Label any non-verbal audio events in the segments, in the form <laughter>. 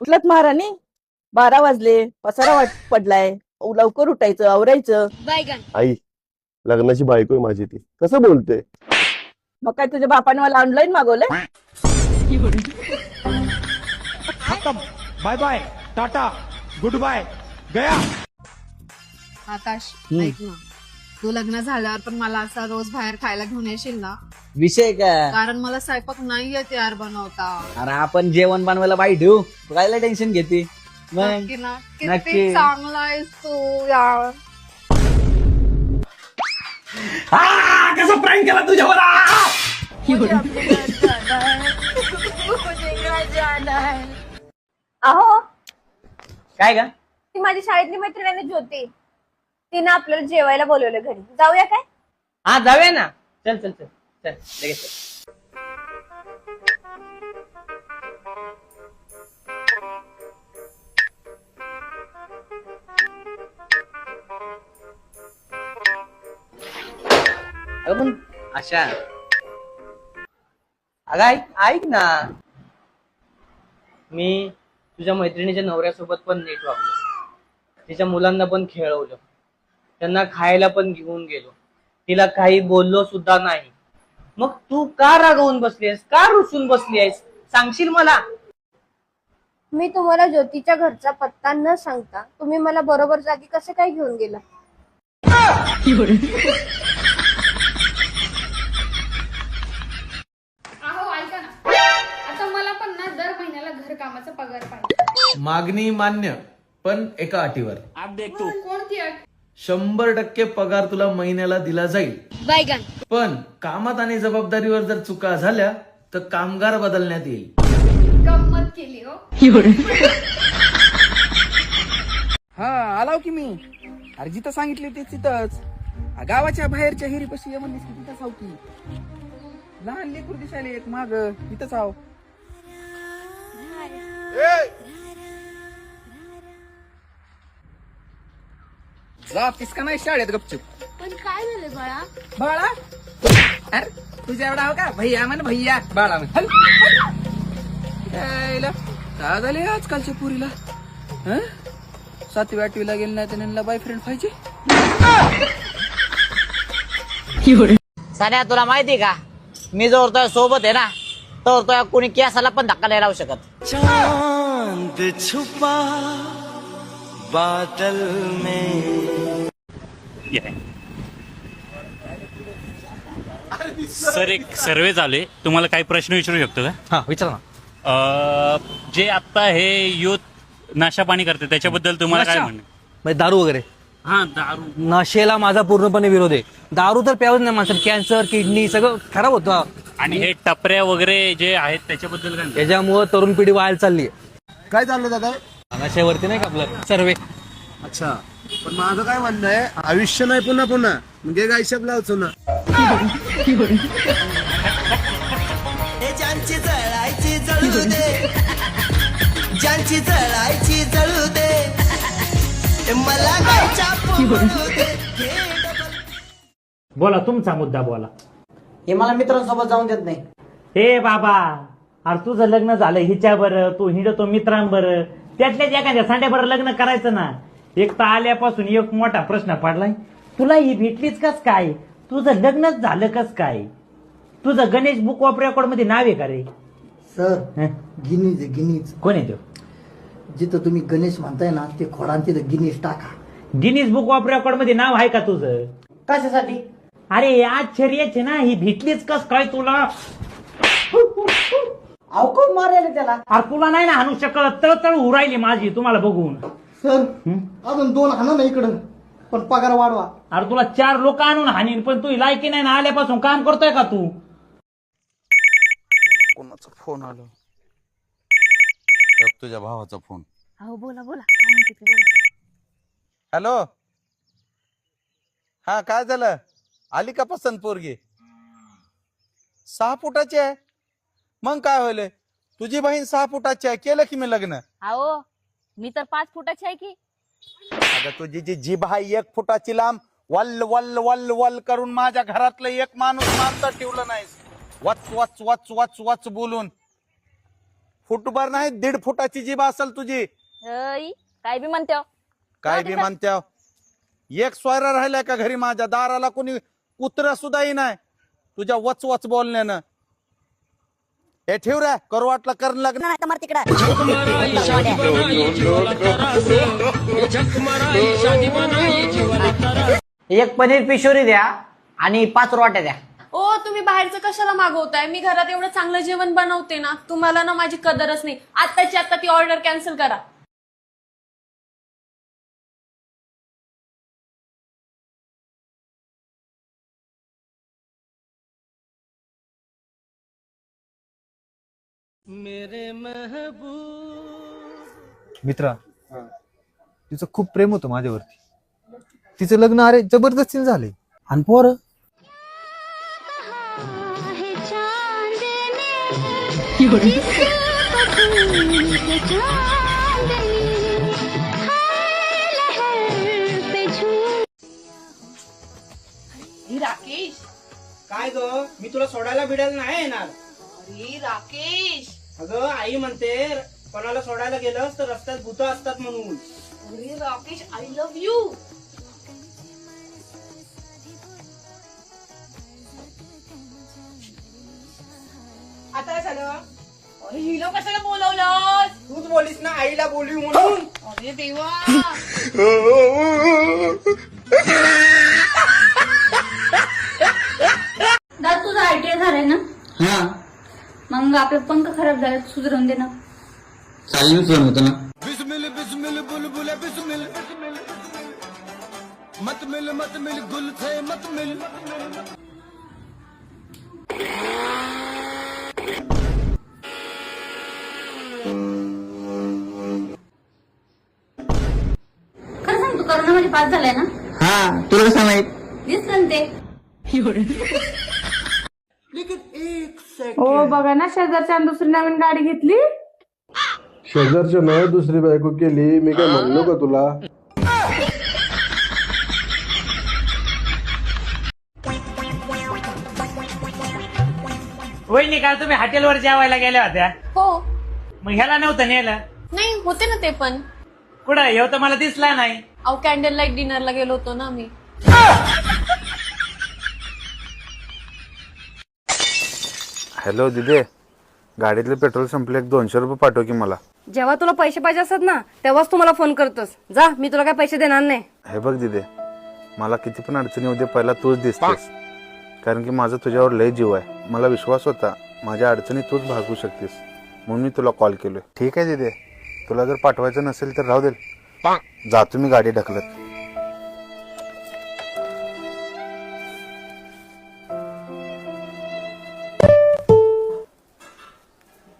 उठलत महाराणी? बारा वाजले पसारा वाट पडलाय. लवकर उठायचं आवरायचं. आई लग्नाची बायको आहे माझी ती. कसं बोलते? मग काय तुझ्या बापाने मला ऑनलाईन मागवलंय? खत्म. Bye bye tata good bye गया. आकाश ऐक ना. तू लग्न झाल्यावर पण मला असं रोज बाहेर खायला घेऊन येशील ना? विषय काय? कारण मला स्वयंपाक नाही येत यार बनवता. अरे आपण जेवण बनवायला बाई ठेवू तू कायला टेन्शन घेते? मग? नक्की ना. नक्की. चांगला आहेस तू यार. कसं प्रँक केला तुझ्यावर? आ! अहो काय का ती माझी शाळेतली मैत्रीण आहे ना ज्योती. तिनं आपल्याला जेवायला बोलवलं घरी. जाऊया काय? हा जाऊया ना. चल चल चल. चल लगेच चल. अगं पण अशा अगं ऐक ऐक ना. मी तुझ्या मैत्रिणीच्या नवऱ्यासोबत पण नीट वागलो. तिच्या मुलांना पण खेळवलं. त्यांना खायला पण घेऊन गेलो. तिला काही बोललो सुद्धा नाही. मग तू का रागवून बसली आहेस का रुसून बसली आहेस सांगशील मला? मी तुम्हाला ज्योतीच्या घरचा पत्ता न सांगता तुम्ही मला बरोबर जागी कसे काय घेऊन गेला? अहो ऐका ना. आता मला पण ना दर महिन्याला घर कामाचा पगार पाहिजे. मागणी मान्य पण एका अटीवर. कोणती अट? शंभर टक्के पगार तुला महिन्याला दिला जाईल. पण कामात आणि जबाबदारीवर जर चुका झाल्या तर कामगार बदलण्यात येईल. गंमत केली हो. हा आलाव की मी. अरे जिथं सांगितली ते तिथंच. आ, गावाच्या बाहेरच्या हिरीपाशी ये म्हणलीस की तिथंच आहो की. लहान लेकरू दिसायला एक माग. तिथंच आहो. जातीस का नाही शाळेत गपचूप. पण काय झालं बाळा? बाळा? अरे तुझ्या एवढा हो का भैया म्हण भैया. बाळा म्हण. हल, हल. यायला, काय झाले आजकालच्या पुरीला? हं? सातवी आठवीला गेली नाही त्यांना बॉयफ्रेंड पाहिजे? सान्या तुला माहिती का? मी जोर तुझ्या सोबत आहे ना तर तुझ्या कोणी केसाला पण धक्का नाही लावू शकत. सर एक सर्वे चालू आहे. तुम्हाला काही प्रश्न विचारू शकतो का? हा विचार ना. अं, जे आता हे युथ नाशा पाणी करते त्याच्याबद्दल तुम्हाला काय नशा? म्हणणं म्हणजे दारू वगैरे? हा दारू. नशेला माझा पूर्णपणे विरोध आहे. दारू तर प्यावच नाही माणसाला कॅन्सर किडनी सगळं खराब होतं. आणि हे टपऱ्या वगैरे जे आहेत त्याच्याबद्दल काय म्हणणं? याच्यामुळं तरुण पिढी व्हायला चालली काय चाललं दादा? नाही का आपलं? सर्वे. अच्छा. पण माझं काय म्हणणं आहे आयुष्य नाही पुन्हा पुन्हा. म्हणजे काय हिशोब लावतो ना. ज्यांची जळायची जळू दे. ज्यांची जळायची जळू दे. मला बोला तुमचा मुद्दा बोला. हे मला मित्रांसोबत जाऊन देत नाही. हे बाबा अरे तुझं लग्न झालं हिच्या बरं तू हिंडतो मित्रांबर. त्यातल्याच एखाद्या सांड्या बरं लग्न करायचं ना एक तर आल्यापासून एक मोठा प्रश्न पडलाय. तुला ही भेटलीच कस काय? तुझं लग्नच झालं कस काय? तुझं गणेश बुक ऑफ रेकॉर्डमध्ये नाव आहे का रे? सर हं? गिनीज गिनीज कोण आहे तो? जिथं तुम्ही गणेश म्हणताय ना ते तिथं गिनीज टाका. गिनीज बुक ऑफ रेकॉर्डमध्ये नाव आहे का तुझं? कशासाठी? अरे आश्चर्यच ना ही भेटलीच कस काय तुला? अवकोण मारायला त्याला? अरे तुला नाही ना हाणू शकत. तळतळ उरायली माझी तुम्हाला बघून. सर अजून दोन हाना ना इकडं. पण पगार वाढवा. अरे तुला चार लोक आणून हानीन पण तू लायकी नाही ना आल्यापासून काम करतोय का तू? कोणाचा फोन आलो? तुझ्या भावाचा फोन. अहो बोला बोला. काय म्हणते ते? बोला. हॅलो? हा काय झालं? आली का पसंत पोरगी? सहा फुटाची आहे? मग काय होईल तुझी बहीण सहा फुटाची आहे केलं की मी लग्न? अहो मी तर पाच फुटाची आहे की. अगं तुझी जी जीभ आहे एक फुटाची लांब वल वल वल वल करून माझ्या घरातलं एक माणूस माणसं ठेवलं नाही वच वच वच वच वच बोलून. फुटभर नाही दीड फुटाची जीभ असेल तुझी. काय बी म्हणतो काय बी म्हणत्या एक स्वरा राहिलाय का घरी माझ्या दाराला कोणी कुत्र सुद्धाही नाही. तुझ्या वच वच बोलण्यानं. हे ठेव रे करू वाटलं करण लग्न. एक पनीर पिशोरी द्या आणि पाच रोट्या द्या. ओ तुम्ही बाहेरचं कशाला मागवताय? मी घरात एवढं चांगलं जेवण बनवते ना तुम्हाला ना माझी कदरच नाही. आत्ताची आता ती ऑर्डर कॅन्सल करा. मित्रा तिचं खूप प्रेम होतं माझ्यावरती. तिचं लग्न अरे जबरदस्तीने झाले आणि पोर? राकेश. काय ग? मी तुला सोडायला बिडायला नाही येणार. अरे राकेश. अगं आई म्हणते कोणाला सोडायला गेलं तर रस्त्यात भूत असतात म्हणून. अरे राकेश आय लव्ह यू आता काय झालं? अरे हिला कशाला बोलवलं तूच बोलीस ना आईला बोलवी म्हणून. अरे देवा. दादा तुझा आयटीआय झालाय ना? हा. मग आपले पंख खराब झाले सुधरवून दे ना चालेल फोन होतो ना. बिस्मिल बिस्मिल बुलबुल बिस्मिल. मत मिल मत मिल गुल थे मत मिल. खरं सांग तू करोनामध्ये पास झालाय ना? हा तुला कसं माहीत? दिसलं ना ते. हो बघा ना शेजारच्या दुसरी नवीन गाडी घेतली. शेजारच्या नव्या दुसरी बायको केली. मी काय म्हणलो का तुला. वहिनी काल तुम्ही हॉटेलवर जेवायला गेल्या होत्या. हो. मग ह्याला नव्हतं नेलं? नाही होते ना ते पण. कुठं येऊ तर मला दिसला नाही. अहो कॅन्डल लाइट डिनरला गेलो होतो ना आम्ही. हॅलो दिदे गाडीतले पेट्रोल संपले एक दोनशे रुपये पाठव की मला. जेव्हा तुला पैसे पाहिजे असतात ना तेव्हाच तू मला फोन करतोस. जा मी तुला काय पैसे देणार नाही. हे बघ दिदे मला किती पण अडचणी होते पहिला तूच दिसतेस. कारण की माझा तुझ्यावर लय जीव आहे. मला विश्वास होता माझ्या अडचणी तूच भागू शकतेस. म्हणून मी तुला कॉल केलोय. ठीक आहे दिदे तुला जर पाठवायचं नसेल तर राहू दे. जातो मी गाडी ढकलत.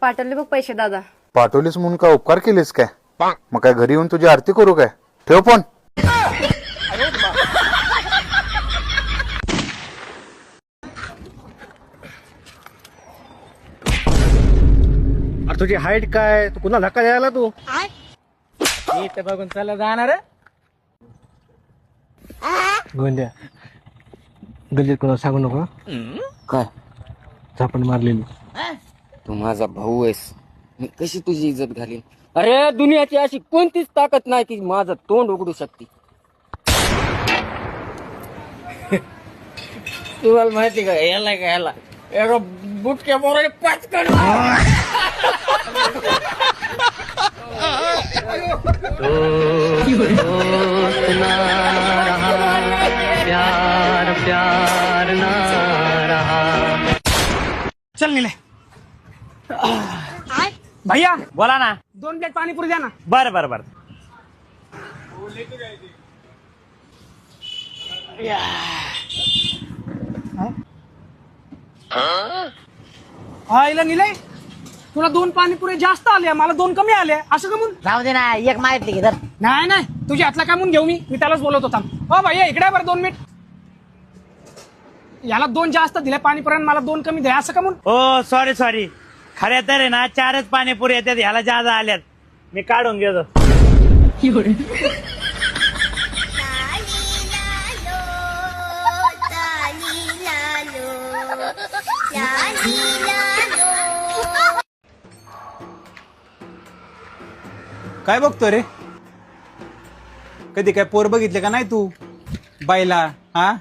पाठवले बघ पैसे दादा. पाठवलीस म्हणून काय उपकार केलीस काय? मग काय घरी येऊन तुझी आरती करू काय? ठेव फोन. अरे तुझी हाईट काय? तू कुणा धक्का द्यायला तू? इथं बघून चला जाणार गोंड्या गल्लीत कोणाला सांगू नको काय? झापण मारलेली. तू माझा भाऊ आहेस. मी कशी तुझी इज्जत घालीन? अरे दुनियाची अशी कोणतीच ताकद नाही की माझं तोंड उघडू शकते. तुम्हाला माहिती का याला का याला एका बुटक्या मोराने पाच कर चल निले. भैया बोला ना. दोन प्लेट पाणीपुरी द्या ना. बर बर बर. हा इला निले तुला दोन पाणीपुरी जास्त आले मला दोन कमी आले असं का म्हणून? जाऊ दे ना एक माहिती घे तर. नाही नाही. तुझ्या हातला काय म्हणून घेऊ मी? मी त्यालाच बोलत होता हो भाई इकडे बरं दोन मिनिट. याला दोन जास्त दिले पाणीपुरी आणि मला दोन कमी द्या असं का म्हणून? ओ सॉरी सॉरी खरे तर आहे ना चारच पाणीपुरी येतात ह्याला जादा आल्यात. मी काढून घेतो. काय बघतो रे? कधी काय पोर बघितले का नाही तू? बायला हा?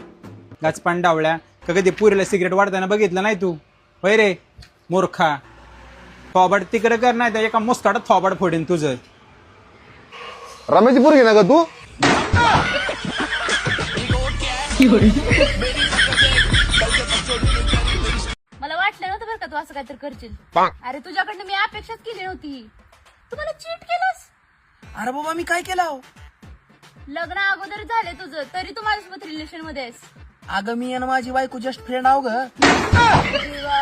गाचपान डावळ्या. का कधी पुरीला सिगरेट वाढताना बघितलं नाही तू? होय रे मूर्खा. थोबाड तिकडे कर नाही तर एका मुस्काटात थोबाड फोडीन तुझं. रमेशची पोरगी ना का तू. मला वाटलं नव्हतं बरं का तू असं काहीतरी करशील. अरे तुझ्याकडनं मी अपेक्षाच केली नव्हती. तू मला चीट केलंस? अरे बाबा मी काय केलं लग्न अगोदर झाले तुझं तरी तू माझ्यासोबत रिलेशनमध्ये आहेस. अगं मी आणि माझी बायको जस्ट फ्रेंड आहो ग. देवा,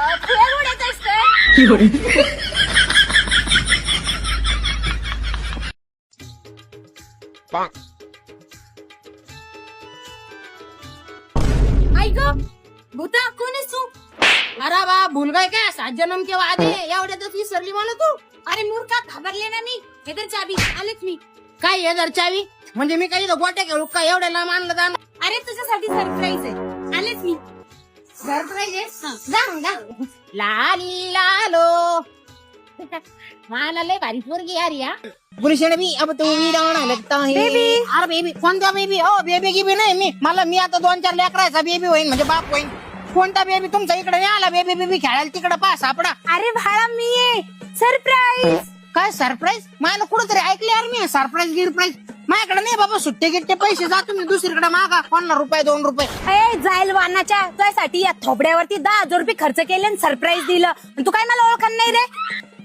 भूता कोण आहेस तू? अरे बा भूल काय? सात जन्म के वादे एवढ्यातच विसरली म्हणा तू? अरे मूर्खा घाबरले ना मी. हे तर चावी आलेच मी. काय हे जर चावी? म्हणजे मी काही गोट्या घेऊ का? एवढ्याला मानलं जाणार? अरे तुझ्यासाठी सरप्राईज आहे. आलेच मी. सरप्राईज आहे? जा मग जा. लाली लालो मला लय भारी पोरगी यार या पुरुषाने बी अब तू मी राहणार लगता है बेबी अरे बेबी कोणता बेबी हो बेबी गिबी नाही मी. मला मी आता दोन चार लेकराचा बेबी होईन म्हणजे बाप होईन. कोणता बेबी तुमच्या इकडे नाही आला बेबी बेबी खेळायला तिकडे पा सापडा. अरे भाडा मी सरप्राईज काय सरप्राईज मला कुठंतरी ऐकले यार मी. सरप्राईज गिरप्राईज माझ्याकडे नाही बाबा सुट्टे गिट्टे पैसे. जा तुम्ही दुसरीकडे मागा. पन्नास रुपये दोन रुपये. जाईल वाहनाच्या तुझ्यासाठी या थोबड्यावरती दहा हजार रुपये खर्च केले आणि सरप्राईज दिलं. आणि तू काय मला ओळखण नाही रे?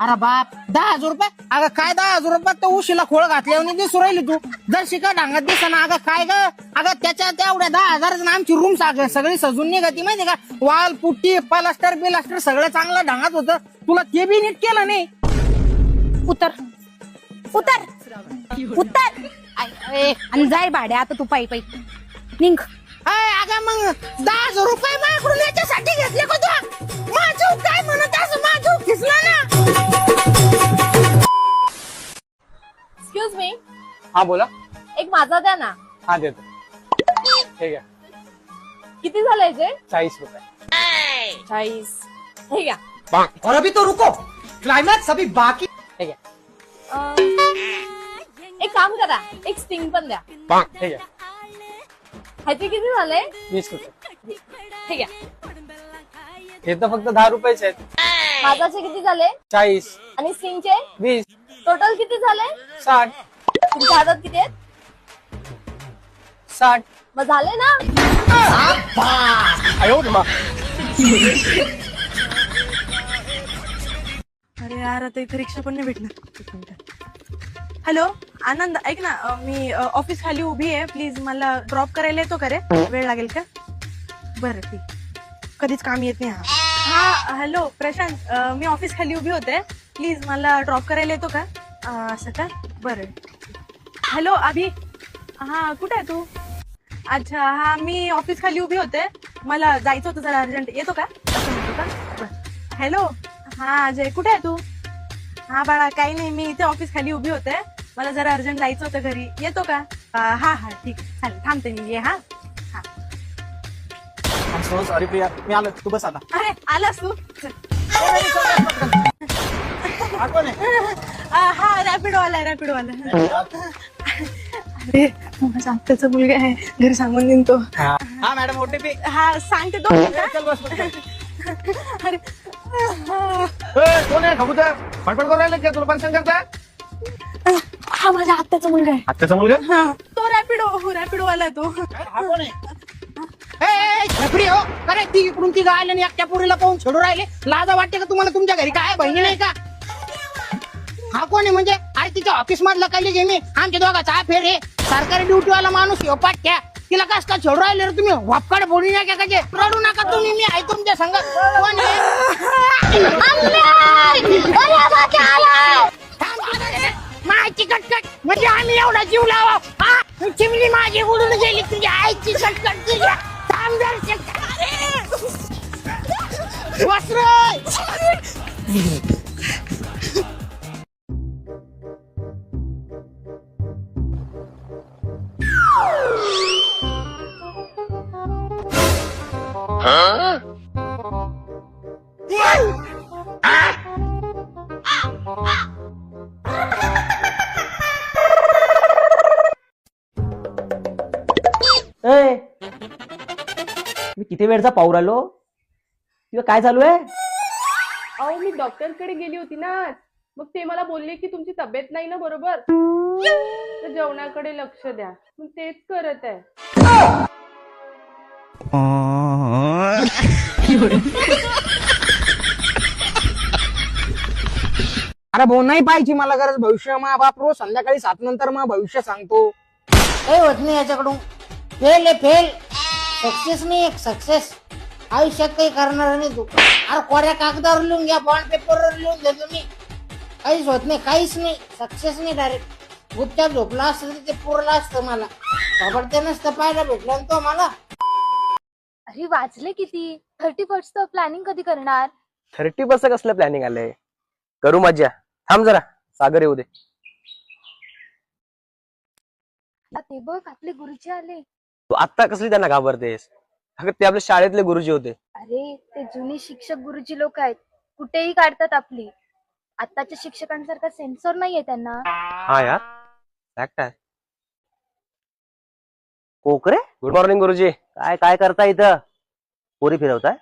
अरे बाप दहा हजार रुपये? अगं काय दहा हजार रुपयात तर उशीला खोळ घातल्यावर दिसू राहिली तू. जर शिका डांगत दिसा ना अगं काय ग? अगं त्याच्या तेवढ्या दहा हजार आमची रूम सगळी सजून निघती माहिती का? वाल पुट्टी प्लास्टर बिलास्टर सगळं चांगलं ढांगत होतं. तुला ते बी नीट केलं नाही. उतर. उतर. उतर. आणि जाय भाड्या आता तू पायी पायी. निघ. अय, अगं मग दहा हजार रुपये माझ्याकडून याच्यासाठी घेतले का तू? माझं काय म्हणत असं माझं खिसला ना. एक्सक्यूज मी हा बोला. एक माझा द्या ना. हा देतो. ठीक आहे किती झालंय जे? चाळीस रुपये. चाळीस. हे घ्या. और अभी तो रुको. क्लाइमैक्स अभी बाकी अं, एक काम करा एक स्टिंग पण द्या. ठीक आहे ह्याचे किती झाले? वीस रुपये. ठीक आहे हे तर फक्त दहा रुपयाचे आहेत. माझाचे किती झाले? चाळीस. आणि स्टिंगचे? वीस. टोटल किती झाले? साठ. तुमच्या हातात किती आहेत? साठ. मग झाले ना? अरे यार आता इथे रिक्षा पण नाही भेटणार. हॅलो आनंद ऐक ना मी ऑफिस खाली उभी आहे. प्लीज मला ड्रॉप करायला येतो का रे? वेळ लागेल का? बरं ठीक. कधीच काम येत नाही हा. हा हॅलो प्रशांत मी ऑफिस खाली उभी होते. प्लीज मला ड्रॉप करायला येतो का? असं का? बरं. हॅलो अभि. हा कुठे आहे तू? अच्छा हा मी ऑफिस खाली उभी होते. मला जायचं होतं जरा अर्जंट येतो का? का? बरं. हॅलो हा अजय कुठे आहे तू? हा बाळा काही नाही मी इथे ऑफिस खाली उभी होते. मला जरा अर्जंट जायचं होतं घरी. येतो का? अं, हा हा ठीक. आहे. चालेल थांबते मी. ये हा. सॉरी प्रिया. मी आलो. तू बस आता. अरे आलास तू? चल. हा कोण आहे? अं, हा रॅपिडो आला अरे माझा आत्याचा मुलगा आहे. घरी सांगून देईन तो. हा. मॅडम ओटीपी हा सांगते तो. चल बस बस. अरे कोण आहे? खबूतर करून राहिले का? तुला पण करता हा माझ्या आत्याचा मुलगा आहे. आत्याचा मुलगा? हा. तो रॅपिडो हो रॅपिडो वाला तो. हा कोण आहे? ए, ए, छपरी हो. अरे ती इकडून ती गायला आणि एकट्या पुरीला पाहून छेडू राहिले. लाजा वाटते का तुम्हाला? तुमच्या घरी काय बहिणी नाही का? हा कोण आहे म्हणजे? अरे तिच्या ऑफिस मधला काही घे मी? आमच्या दोघाचा हा फेर आहे. सरकारी ड्युटीवाला माणूस येऊ पाठ्या तिला कस का छोडू राहिले रे तुम्ही? वापकाड बोलू नका का जे रडू नका तुम्ही मी आहे तुमच्या संग. कोण आहे? मायची कटकट म्हणजे आम्ही एवढा जीव लावा. हा? चिमणी माझी उडून गेली. तुझ्या आईची कटकट तुझ्या. वस्त्र किती वेळचा पाऊर आलो. किंवा काय चालू आहे? अहो मी डॉक्टरकडे गेली होती ना. आज. मग ते मला बोलले की तुमची तब्येत नाही ना बरोबर? तर जेवणाकडे लक्ष द्या. मग तेच करत आहे. अरे भाऊ नाही पाहिजे मला गरज. भविष्य मा बाप रोज संध्याकाळी सात नंतर मग भविष्य सांगतो. काही होत नाही याच्याकडून. फेल आहे फेल. सक्सेस नाही एक सक्सेस आयुष्यात काही करणार नाही तू. अरे कोऱ्या कागदावर लिहून घ्या बॉन्ड पेपरवर लिहून देतो मी काहीच होत नाही काहीच नाही. सक्सेस नाही डायरेक्ट गुपचाप झोपला असतं तर ते पुरलं असतं मला. खबर नसतं पाहायला भेटलं ना तो मला. अरे वाचले किती? थर्टी फर्स्ट प्लॅनिंग कधी करणार? थर्टी पर्सेंट कसलं प्लॅनिंग आलंय? करू मज्जा. थांब जरा. सागर येऊ दे. ते बघ आपले गुरुजी आले. तू आत्ता कसली त्यांना घाबरतेस? अगं ते आपल्या शाळेतले गुरुजी होते. अरे ते जुने शिक्षक गुरुजी लोक आहेत. कुठेही काढतात आपली. आताच्या शिक्षकांसारखा सेन्सर नाहीये त्यांना. हा यार फॅक्ट आहे. कोकरे? गुड मॉर्निंग गुरुजी. काय काय करता इथं? पोरी फिरवताय?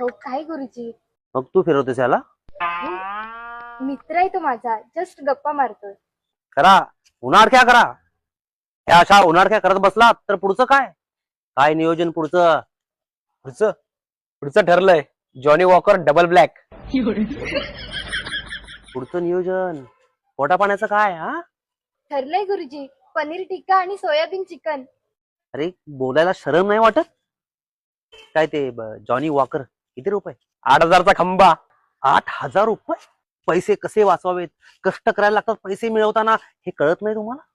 हो काय गुरुजी? मग तू फिरवतेस याला? मित्र आहे तो माझा. जस्ट गप्पा मारतोय. करा. उन्हाळक्या करा. या अशा उन्हाळक्या करत बसलात तर पुढचं काय? काय नियोजन पुढचं? पुढचं? पुढचं ठरलंय. Johnny Walker double black. पुढचं नियोजन. पोटा पाण्याचं काय हा? ठरलंय गुरुजी. पनीर टिक्का आणि सोयाबीन चिकन. अरे बोलायला शरम नाही वाटत? काय ते ब- जॉनी वॉकर? किती रुपये? आठ हजारचा खंबा. आठ हजार रुपये? पैसे कसे वाचवावेत? कष्ट करायला लागतात पैसे मिळवताना. हे कळत नाही तुम्हाला?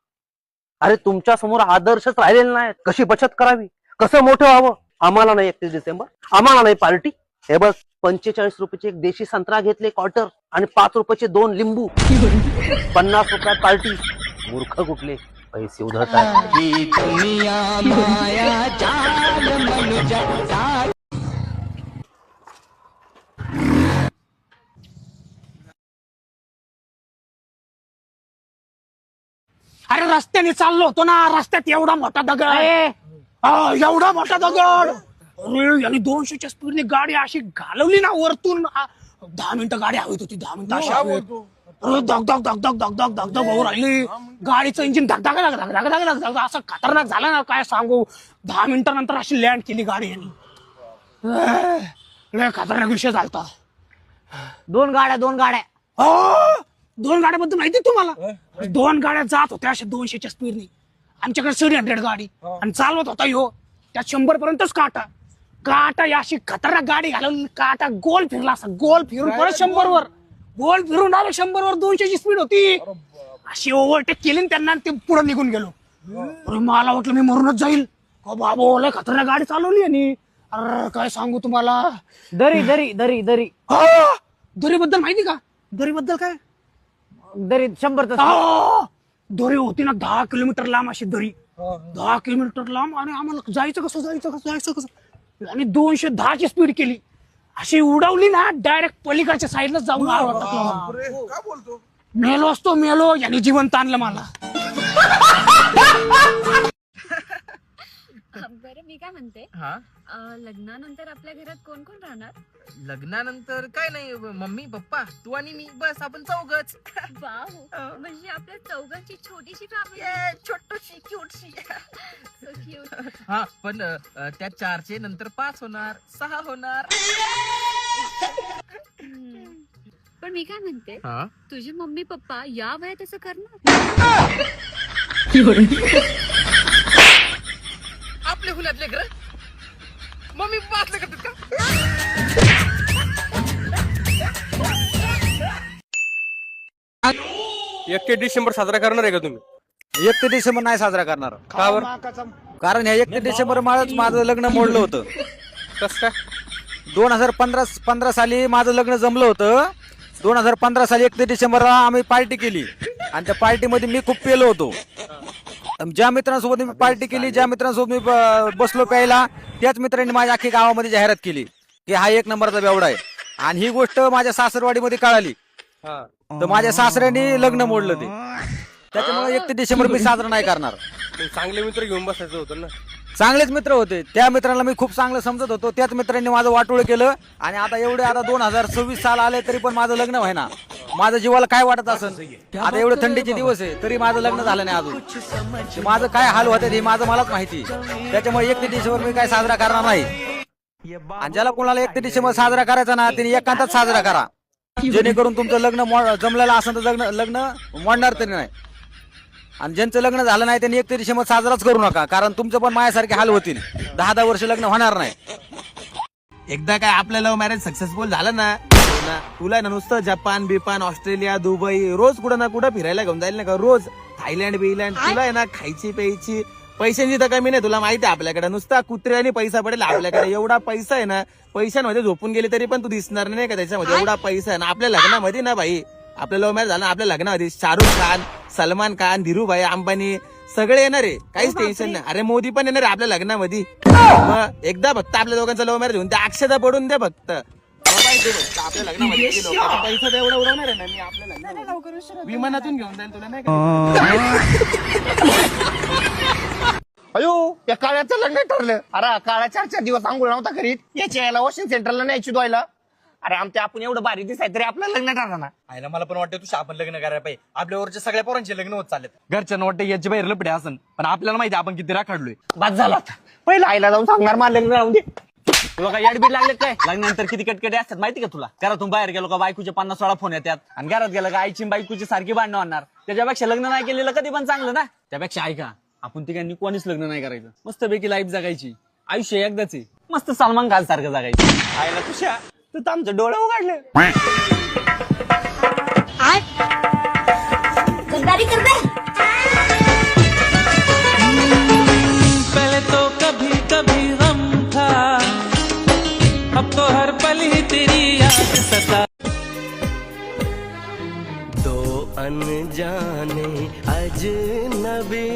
अरे तुमच्यासमोर आदर्शच राहिलेले नाहीत. कशी बचत करावी? कसं मोठं व्हावं? आम्हाला नाही एकतीस डिसेंबर. आम्हाला नाही पार्टी. हे बघ पंचेचाळीस रुपयाचे एक देशी संत्रा घेतले क्वार्टर आणि पाच रुपयाचे दोन लिंबू. पन्नास रुपयात पार्टी. मूर्ख कुठले? पैसे उधळतात अरे रस्त्याने चाललो होतो ना रस्त्यात एवढा मोठा दगड हा, एवढा मोठा दगड अरे याने दोनशेच्या स्पीडने गाडी अशी घालवली ना वरतून आ, दहा मिनिटं गाडी हवीत होती दहा मिनिटं अशी. अरे धक धक धक धक धक धक धक धक भाऊ राहिली गाडीचं इंजिन धक धक धक धक धक धक धक धक असं खतरनाक झालं ना काय सांगू दहा मिनिटानंतर अशी लँड केली गाडी यांनी लय खतरनाक विषय झालता दोन गाड्या दोन गाड्या हो, दोन गाड्याबद्दल माहिती तुम्हाला? दोन गाड्या जात होत्या अशा दोनशेच्या स्पीडने आमच्याकडे सेव्हन हंड्रेड गाडी. आणि चालवत होता ह्यो त्यात शंभर पर्यंतच काटा. काटा या अशी खतरनाक गाडी घालून काटा गोल फिरला असा. गोल फिरून परत शंभर वर गोल फिरून आलो शंभर वर दोनशेची स्पीड होती. अशी ओव्हरटेक केली आणि त्यांना ते पुढे निघून गेलो. अरे मला वाटलं मी मरूनच जाईल. हो बाबा लय खतरनाक गाडी चालवली आणि अरे काय सांगू तुम्हाला? दरी दरी दरी दरी. दरी बद्दल माहिती का? दरी बद्दल काय? दरी शंभर! दोरी होती ना दहा किलोमीटर लांब अशी दरी. दहा किलोमीटर लांब आणि आम्हाला जायचं कसं जायचं कसं जायचं कसं? आणि दोनशे दहाची स्पीड केली. अशी उडवली ना डायरेक्ट पलीकडच्या साईडला जाऊन आलो. मेलो असतो मेलो याने जिवंत आणलं मला. मी काय म्हणते? हा? अं, लग्नानंतर आपल्या घरात कोण कोण राहणार? लग्नानंतर काय नाही मम्मी पप्पा तू आणि मी बस आपण चौघच. वाव. म्हणजे आपल्या चौघांची छोटीशी फॅमिली छोटशी क्यूटशी. हा पण अ, त्या चारचे नंतर पाच होणार सहा होणार. पण मी काय म्हणते? हा? तुझे मम्मी पप्पा या वयात असं करणार? <laughs> <laughs> हुल्यात लेकर. मम्मी असले करतात का? एकतीस डिसेंबर साजरा करणार आहे का तुम्ही? एकतीस डिसेंबर नाही साजरा करणार. का बरं? कारण ह्या एकतीस डिसेंबर माळच माझं लग्न मोडलं होतं. कस काय? दोन हजार पंधरा पंधरा साली माझं लग्न जमलं होतं. दोन हजार पंधरा साली एकतीस डिसेंबरला आम्ही पार्टी केली. आणि त्या पार्टीमध्ये मी खूप पेलो होतो. ज्या मित्रांसोबत मी पार्टी केली ज्या मित्रांसोबत मी बसलो प्यायला त्याच मित्रांनी माझ्या अख्खी गावामध्ये जाहिरात केली की हा एक नंबरचा बेवडा आहे. आणि ही गोष्ट माझ्या सासरवाडीमध्ये कळाली. तर माझ्या सासऱ्यांनी लग्न मोडलं ते. त्याच्यामुळे एकतीस डिसेंबर मी साजरा नाही करणार. चांगले मित्र घेऊन बसायचं होतं ना. चांगलेच मित्र होते. त्या मित्राला मी खूप चांगलं समजत होतो. त्याच मित्रांनी माझं वाटोळ केलं. आणि आता एवढे आता दोन हजार सव्वीस साल आले तरी पण माझं लग्न व्हायना. माझं जीवाला काय वाटत असेल? आता एवढे थंडीचे दिवस आहे तरी माझं लग्न झालं नाही अजून. माझं काय हाल होते हे माझं मलाच माहिती. त्याच्यामुळे एकटे डिसेंबर मी काय साजरा करणार नाही. आणि ज्याला कोणाला एकटे डिसेंबर साजरा करायचा ना त्यांनी एकांतात साजरा करा. जेणेकरून तुमचं लग्न जमलेलं असेल तर लग्न लग्न मोडणार तरी नाही. आणि ज्यांचं लग्न झालं नाही त्यांनी एक तरी शमत साजराच करू नका कारण तुमचं पण माझ्यासारखे हाल होतील. दहा दहा वर्ष लग्न होणार नाही. एकदा काय आपलं लव्ह मॅरेज सक्सेसफुल झालं ना ना, तुला ना नुसतं जपान बिपान ऑस्ट्रेलिया दुबई रोज कुठं ना कुठं फिरायला घेऊन जाईल ना का? रोज थायलंड बिलँड तुला आहे ना खायची प्यायची पैशांची तर कमी नाही तुला माहिती आहे आपल्याकडे. नुसता कुत्र्याने पैसा पडेल आपल्याकडे. एवढा पैसा आहे ना पैशांमध्ये झोपून गेले तरी पण तू दिसणार नाही का त्याच्यामध्ये? एवढा पैसा आहे ना आपल्या लग्नामध्ये ना भाई आपलं लव्ह मॅरेज झालं आपल्या लग्नामध्ये शाहरुख खान सलमान खान धीरूभाई अंबानी सगळे येणार आहे. काहीच टेन्शन नाही. अरे मोदी पण येणार आहे आपल्या लग्नामध्ये. मग एकदा फक्त आपल्या दोघांचं लव्ह मॅरेज होऊन त्या अक्षता पडून द्या फक्त. बाबा इथे बघ, आपल्या लग्नामध्ये किती लोकं. आता पैसा तर एवढा उडवणार आहे ना मी आपल्या लग्नामध्ये. विमानातून घेऊन जाईल तुला नाही का? <laughs> अयो या काळ्याचं लग्न ठरलं. अरे काळा चार चार दिवस आंघोळ नव्हता करीत. याच्या याला वॉशिंग सेंटरला न्यायची द्वायला अरे आमच्या आपण एवढं भारी दिसाय तरी आपलं लग्न ठरलं ना. आयला मला पण वाटतं तुझ्या आपण लग्न करायला पाहिजे. आपल्यावरच्या सगळ्या पोरांचे लग्न होत चालत घरच्यांना वाटतं याची बाहेर लपडे असन. पण आपल्याला माहिती आहे आपण किती राखाडलोय. बाद झाला आता. पहिलं आईला जाऊन सांगणार मला लग्न राहून दे. तुला काय याडबीड लागले काय? लग्नानंतर किती कटकटे असतात माहिती का तुला? घरातून बाहेर गेलो का बायकोचे पन्नास सोळा फोन येतात. आणि घरात गेलं का आईची बायकोची सारखी भांडणं आणणार त्याच्यापेक्षा लग्न नाही केलेलं कधी पण चांगलं ना. त्यापेक्षा ऐका आपण तिघांनी कोणीच लग्न नाही करायचं. मस्तपैकी लाईफ जगायची. आयुष्य एकदाच आहे. मस्त सलमान खान सारखं जगायचं. आईला तुझ्या तू तर आमचं डोळं उघडले. गद्दारी कर दे पहले तो कभी कभी गम था अब तो हर पल ही तेरी याद सता। दो अनजाने अजनबी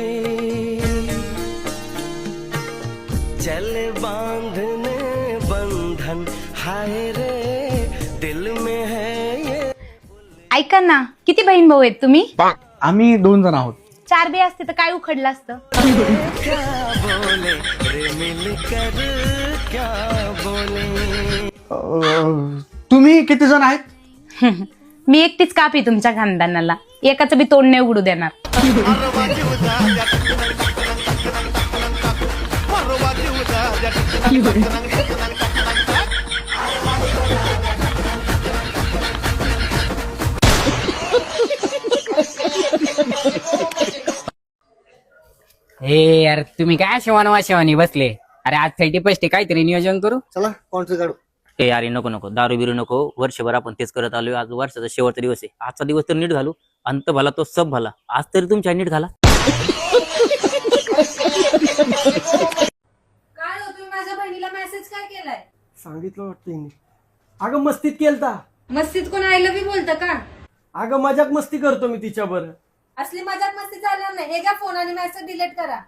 ऐका ना किती बहीण भाऊ आहेत तुम्ही? आम्ही दोन जण आहोत. चार बी असते तर काय उखडलं असतं? तुम्ही किती जण आहेत? <laughs> मी एकटीच कापी तुमच्या खानदानाला. एकाचं बी तोंड नाही उघडू देणार. <laughs> हे यार तुम्ही काय शिवाना शिवानी बसले? अरे आज थर्टी फर्स्ट काहीतरी नियोजन करू? चला कोणतं काढू. ए अरे नको नको. दारू बिरू नको. वर्षभर आपण तेच करत आलोय. आज वर्षाचा शेवटचा दिवस आहे. आजचा दिवस तर नीट घालू. अंत भला तो सब भला. आज तरी तुमच्या नीट घाला. काय हो तुम्ही माझ्या बहिणीला मेसेज काय केलाय? सांगितलं वाटतं अगं मस्तीत केलता. मस्तीत कोण आय लव्ह यू बोलतं का? अगं मजाक मस्ती करतो मी तिच्यावर असली मजाक मस्ती चालणार नाही. हे घ्या फोन आणि मेसेज डिलीट करा.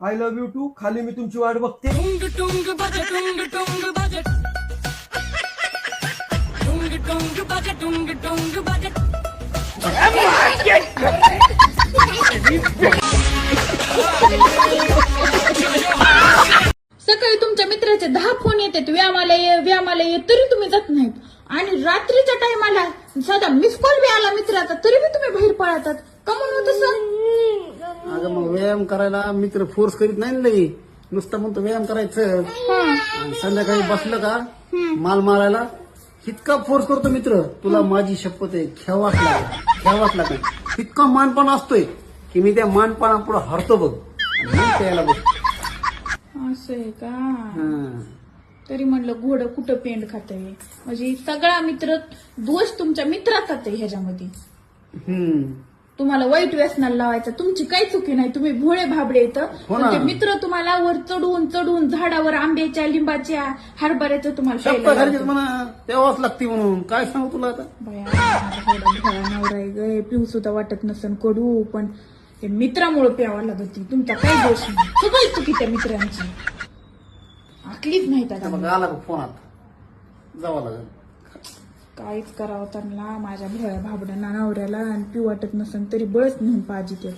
आय लव्ह यू टू खाली मी तुमची वाट बघते. सकाळी तुमच्या मित्राचे दहा फोन येतात. व्यायामाला ये व्यायामाला ये तरी तुम्ही जात नाहीत. आणि रात्रीच्या टायमाला साधा मिस कॉल बी आला मित्राचा तरी बी तुम्ही बाहेर पळतात. का म्हणून तसं? अगं मग व्यायाम करायला मित्र फोर्स करीत नाही ना लई. नुसतं म्हणतो व्यायाम करायचं. आणि संध्याकाळी बसलं का माल मारायला इतका फोर्स करतो मित्र. तुला माझी शपथ आहे खेळवाच लागेल खेळवाच लागेल. इतका मानपण असतोय की मी त्या मानपणा पुढे हरतो बघ. प्यायला बघ. असं आहे का? तरी म्हणलं घोडं कुठं पेंड खात म्हणजे सगळा मित्र दोष तुमच्या मित्राचाच आहे ह्याच्यामध्ये. हम्म. तुम्हाला वाईट व्यसनाला लावायचा तुमची काही चुकी नाही तुम्ही भोळे भाबडे हो ना. पण ते मित्र तुम्हाला वर चढून चढून झाडावर आंब्याच्या लिंबाच्या हरभऱ्याचं तुम्हाला शब्द प्यायला घरचेच लावतात. म्हणा तेव्हाच लागते म्हणून. काय सांगू तुला आता? बया, माझा एवढा भोळा नवरा आहे ग पिऊ सुद्धा वाटत नसन कडू पण ते मित्रामुळे प्यावा लागत. तुमचा काही दोष नाही. सगळी चुकी त्या मित्रांची. आकलीच नाही त्याला बघ आला बघ फोन आता. जावं लागेल. काहीच करावं त्यांना माझ्या भोळ्या भाबड्या नवऱ्याला आणि पिऊ वाटत नसेल तरी बळच नेऊन पाहिजे ते.